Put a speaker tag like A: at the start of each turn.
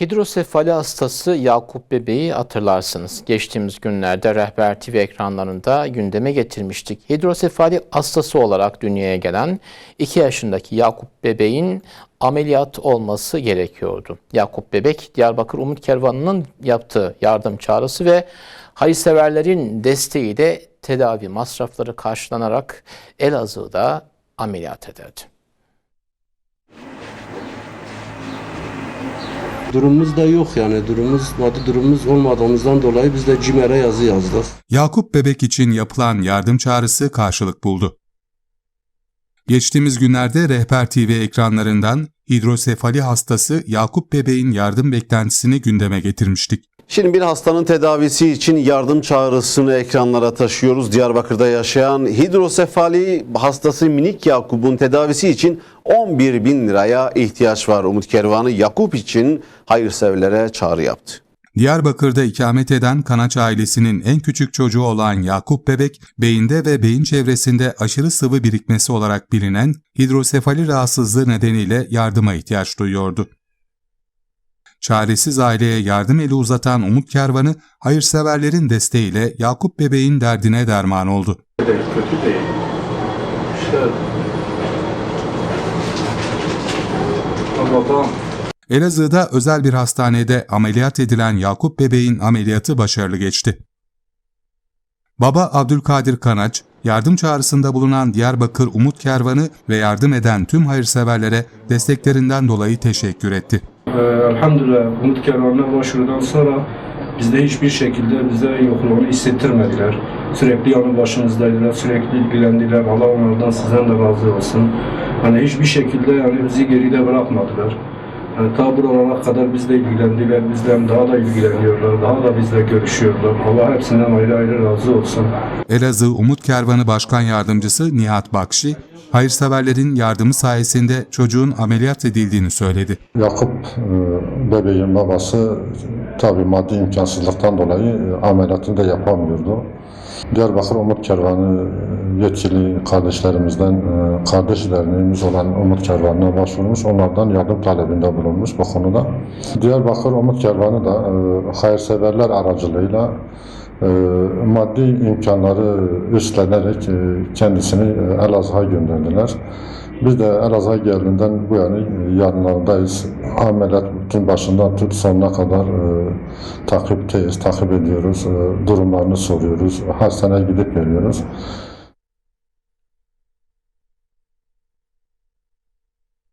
A: Hidrosefali hastası Yakup Bebeği hatırlarsınız. Geçtiğimiz günlerde Rehber TV ekranlarında gündeme getirmiştik. Hidrosefali hastası olarak dünyaya gelen 2 yaşındaki Yakup Bebeğin ameliyat olması gerekiyordu. Yakup Bebek, Diyarbakır Umut Kervanı'nın yaptığı yardım çağrısı ve hayırseverlerin desteğiyle tedavi masrafları karşılanarak Elazığ'da ameliyat edildi.
B: Durumumuz da yok yani durumumuz maddi durumumuz olmadığımızdan dolayı biz de CİMER'e yazı yazdık.
C: Yakup Bebek için yapılan yardım çağrısı karşılık buldu. Geçtiğimiz günlerde Rehber TV ekranlarından hidrosefali hastası Yakup Bebek'in yardım beklentisini gündeme getirmiştik.
D: Şimdi bir hastanın tedavisi için yardım çağrısını ekranlara taşıyoruz. Diyarbakır'da yaşayan hidrosefali hastası minik Yakup'un tedavisi için 11 bin liraya ihtiyaç var. Umut Kervanı Yakup için hayırseverlere çağrı yaptı.
C: Diyarbakır'da ikamet eden Kanaç ailesinin en küçük çocuğu olan Yakup Bebek, beyinde ve beyin çevresinde aşırı sıvı birikmesi olarak bilinen hidrosefali rahatsızlığı nedeniyle yardıma ihtiyaç duyuyordu. Çaresiz aileye yardım eli uzatan Umut Kervanı, hayırseverlerin desteğiyle Yakup Bebek'in derdine derman oldu.
E: kötü değil. İşte
C: Elazığ'da özel bir hastanede ameliyat edilen Yakup Bebek'in ameliyatı başarılı geçti. Baba Abdülkadir Kanaç, yardım çağrısında bulunan Diyarbakır Umut Kervanı ve yardım eden tüm hayırseverlere desteklerinden dolayı teşekkür etti.
E: E, elhamdülillah Umut Kervanı'na başvurudan sonra bizde hiçbir şekilde bize yokluğunu hissettirmediler. Sürekli yanı başımızdaydılar, sürekli ilgilendiler. Allah onlardan sizden de razı olsun. Hani hiçbir şekilde yani bizi geride bırakmadılar. Yani ta buralara kadar bizle ilgilendiler, bizden daha da ilgileniyorlar, daha da bizle görüşüyorlar. Allah hepsinden ayrı ayrı razı olsun.
C: Elazığ Umut Kervanı Başkan Yardımcısı Nihat Bakşi, hayırseverlerin yardımı sayesinde çocuğun ameliyat edildiğini söyledi.
F: Yakup e, bebeğin babası tabii maddi imkansızlıktan dolayı e, ameliyatını da yapamıyordu. Diyarbakır Umut Kervanı e, yetkili kardeşlerimizden e, kardeş derneğimiz olan Umut Kervanı'na başvurmuş. Onlardan yardım talebinde bulunmuş bu konuda. Diyarbakır Umut Kervanı da hayırseverler aracılığıyla maddi imkanları üstlenerek kendisini Elazığ'a gönderdiler. Biz de Elazığ'a geldiğinden bu yana yanlarındayız. Ameliyatın başından tut sonuna kadar e, takipteyiz, takip ediyoruz. E, durumlarını soruyoruz. Hastaneye gidip geliyoruz.